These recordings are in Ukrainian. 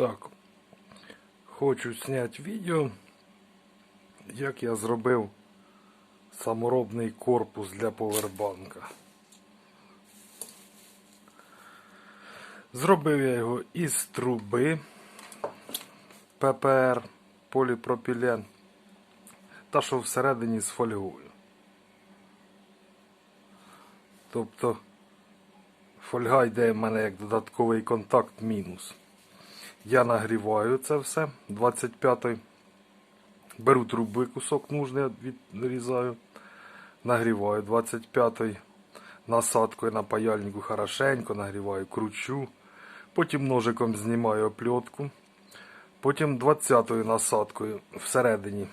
Так, хочу зняти відео, як я зробив саморобний корпус для повербанка. Зробив я його із труби ППР поліпропілен та що всередині з фольгою. Тобто фольга йде в мене як додатковий контакт мінус. Я нагріваю це все 25-й. Беру труби, кусок нужний, відрізаю. Нагріваю 25-й. Насадкою на паяльнику хорошенько нагріваю, кручу. Потім ножиком знімаю опльотку. Потім 20-ю насадкою всередині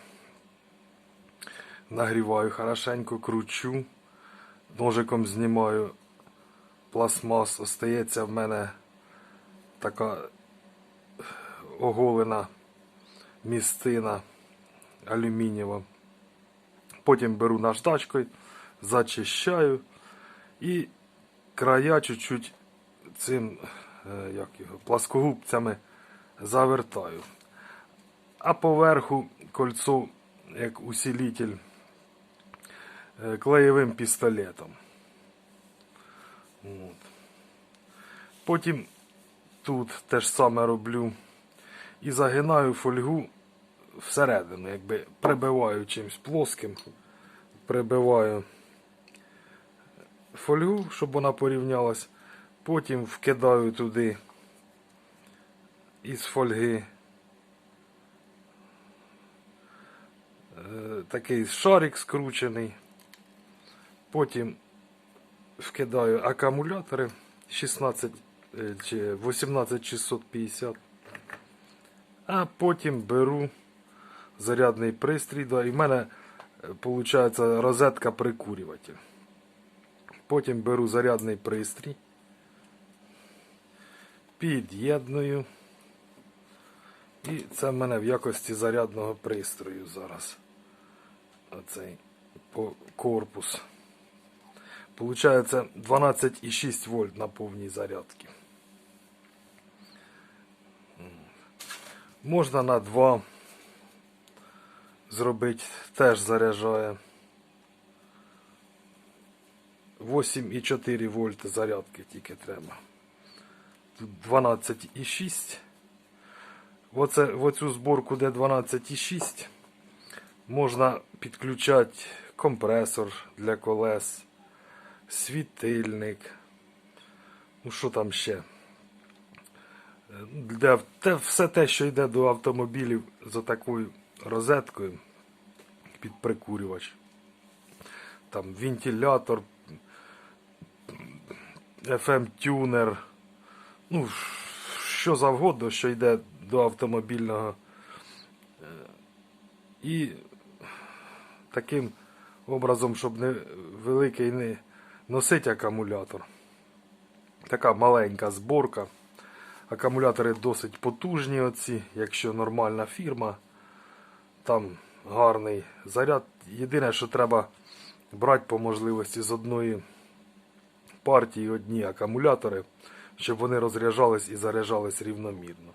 нагріваю хорошенько, кручу. Ножиком знімаю пластмас. Остається в мене така оголена містина алюмінієва. Потім беру наждачкою, зачищаю і края чуть-чуть цим е, як його, пласкогубцями завертаю. А поверху кольцо, як усилитель, е, клеєвим пістолетом. От. Потім тут те ж саме роблю і загинаю фольгу всередину, якби прибиваю чимось плоским, прибиваю фольгу, щоб вона порівнялась. Потім вкидаю туди із фольги е, такий шарик скручений. Потім вкидаю акумулятори 16 е, чи 18650. А потім беру зарядний пристрій. І в мене виходить розетка прикурюватель. Потім беру зарядний пристрій. Під'єдную. І це в мене в якості зарядного пристрою зараз. Оцей корпус. Получається 12,6 вольт на повній зарядці. Можна на 2 зробити, теж заряджає. 8,4 вольт зарядки тільки треба. Тут 12,6. Оце, оцю зборку, де 12,6, можна підключати компресор для колес, світильник. Ну, що там ще? Для, те, все те, що йде до автомобілів за такою розеткою під прикурювач. Там вентилятор, FM-тюнер, ну, що завгодно, що йде до автомобільного. І таким образом, щоб не великий не носить акумулятор. Така маленька зборка. Акумулятори досить потужні, оці, якщо нормальна фірма. Там гарний заряд. Єдине, що треба брати по можливості з одної партії одні акумулятори, щоб вони розряджались і заряджались рівномірно.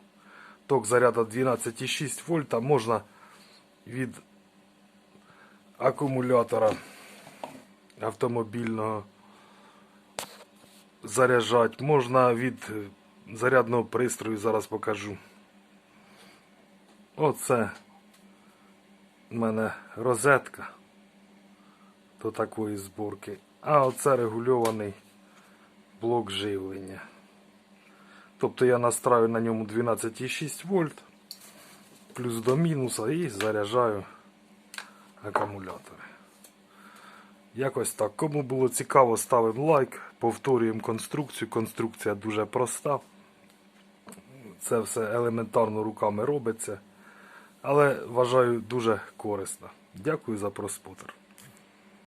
Ток заряду 12,6 вольта можна від акумулятора автомобільного заряджати. Можна від зарядного пристрою, зараз покажу. Оце в мене розетка до такої зборки. А оце регульований блок живлення. Тобто я настраю на ньому 12,6 вольт плюс до мінуса і заряджаю акумулятори. Якось так. Кому було цікаво, ставимо лайк, повторюємо конструкцію. Конструкція дуже проста. Це все елементарно руками робиться. Але вважаю дуже корисно. Дякую за просмотр.